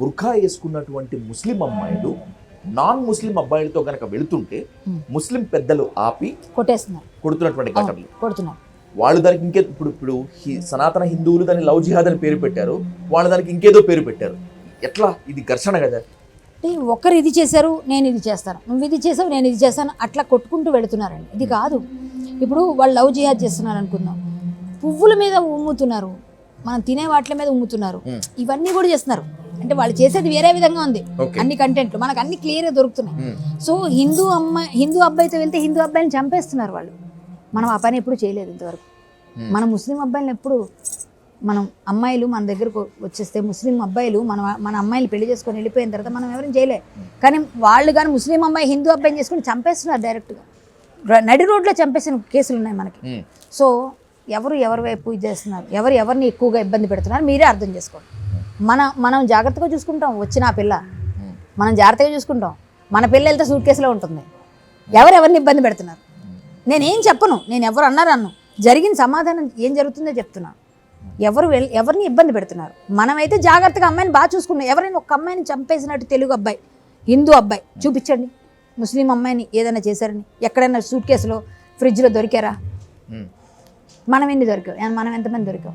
బుర్ఖా వేసుకున్నటువంటి ముస్లిం అమ్మాయిలు నాన్ ముస్లిం అబ్బాయిలతో గనక వెళుతుంటే. ముస్లిం పెద్దలు ఆపి కొట్టేస్తున్నారు. కొడుతున్నటువంటి ఘటనలు. కొడుతున్నారు. వాళ్ళు దానికి ఇంకే ఇప్పుడు ఇప్పుడు సనాతన హిందువులు దాన్ని లవ్ జిహాద్ అని పేరు పెట్టారు. వాళ్ళు దానికి ఇంకేదో పేరు పెట్టారు. ఎట్లా? ఇది ఘర్షణ కదా. అంటే ఒకరు ఇది చేశారు నేను ఇది చేస్తాను. నువ్వు ఇది చేసావు నేను ఇది చేస్తాను. అట్లా కొట్టుకుంటూ వెళుతున్నారండి. ఇది కాదు. ఇప్పుడు వాళ్ళు లవ్ జిహాద్ చేస్తున్నారు అనుకుందాం. పువ్వుల మీద ఉమ్ముతున్నారు. మనం తినే వాటిల మీద ఉమ్ముతున్నారు. ఇవన్నీ కూడా చేస్తున్నారు. అంటే వాళ్ళు చేసేది వేరే విధంగా ఉంది. అన్ని కంటెంట్లు మనకు అన్ని క్లియర్గా దొరుకుతున్నాయి. సో హిందూ అమ్మాయి హిందూ అబ్బాయితో వెళ్తే హిందూ అబ్బాయిని చంపేస్తున్నారు వాళ్ళు. మనం ఆ పని ఎప్పుడు చేయలేదు ఇంతవరకు. మన ముస్లిం అబ్బాయిలను ఎప్పుడు మనం అమ్మాయిలు మన దగ్గరకు వచ్చేస్తే ముస్లిం అబ్బాయిలు మన మన అమ్మాయిలు పెళ్ళి చేసుకొని వెళ్ళిపోయిన తర్వాత మనం ఎవరైనా చేయలే. కానీ వాళ్ళు కానీ ముస్లిం అమ్మాయి హిందూ అబ్బాయిని చేసుకొని చంపేస్తున్నారు డైరెక్ట్గా నడి రోడ్లో చంపేసిన కేసులు ఉన్నాయి మనకి. సో ఎవరు ఎవరి వైపు ఇది చేస్తున్నారు? ఎవరు ఎవరిని ఎక్కువగా ఇబ్బంది పెడుతున్నారు? మీరే అర్థం చేసుకోండి. మన మనం జాగ్రత్తగా చూసుకుంటాం వచ్చిన ఆ పిల్ల. మనం జాగ్రత్తగా చూసుకుంటాం. మన పిల్ల వెళ్తే సూట్ కేసులో ఉంటుంది. ఎవరు ఎవరిని ఇబ్బంది పెడుతున్నారు? నేనేం చెప్పను? నేను ఎవరు అన్నారు అన్ను? జరిగిన సమాధానం ఏం జరుగుతుందో చెప్తున్నా. ఎవరు ఎవరిని ఇబ్బంది పెడుతున్నారు? మనమైతే జాగ్రత్తగా అమ్మాయిని బాగా చూసుకున్నాం. ఎవరైనా ఒక అమ్మాయిని చంపేసినట్టు తెలుగు అబ్బాయి హిందూ అబ్బాయి చూపించండి. ముస్లిం అమ్మాయిని ఏదైనా చేశారని. ఎక్కడైనా సూట్ కేసులో ఫ్రిడ్జ్లో దొరికారా? మనం ఎన్ని దొరికాం? మనం ఎంతమంది దొరికాం?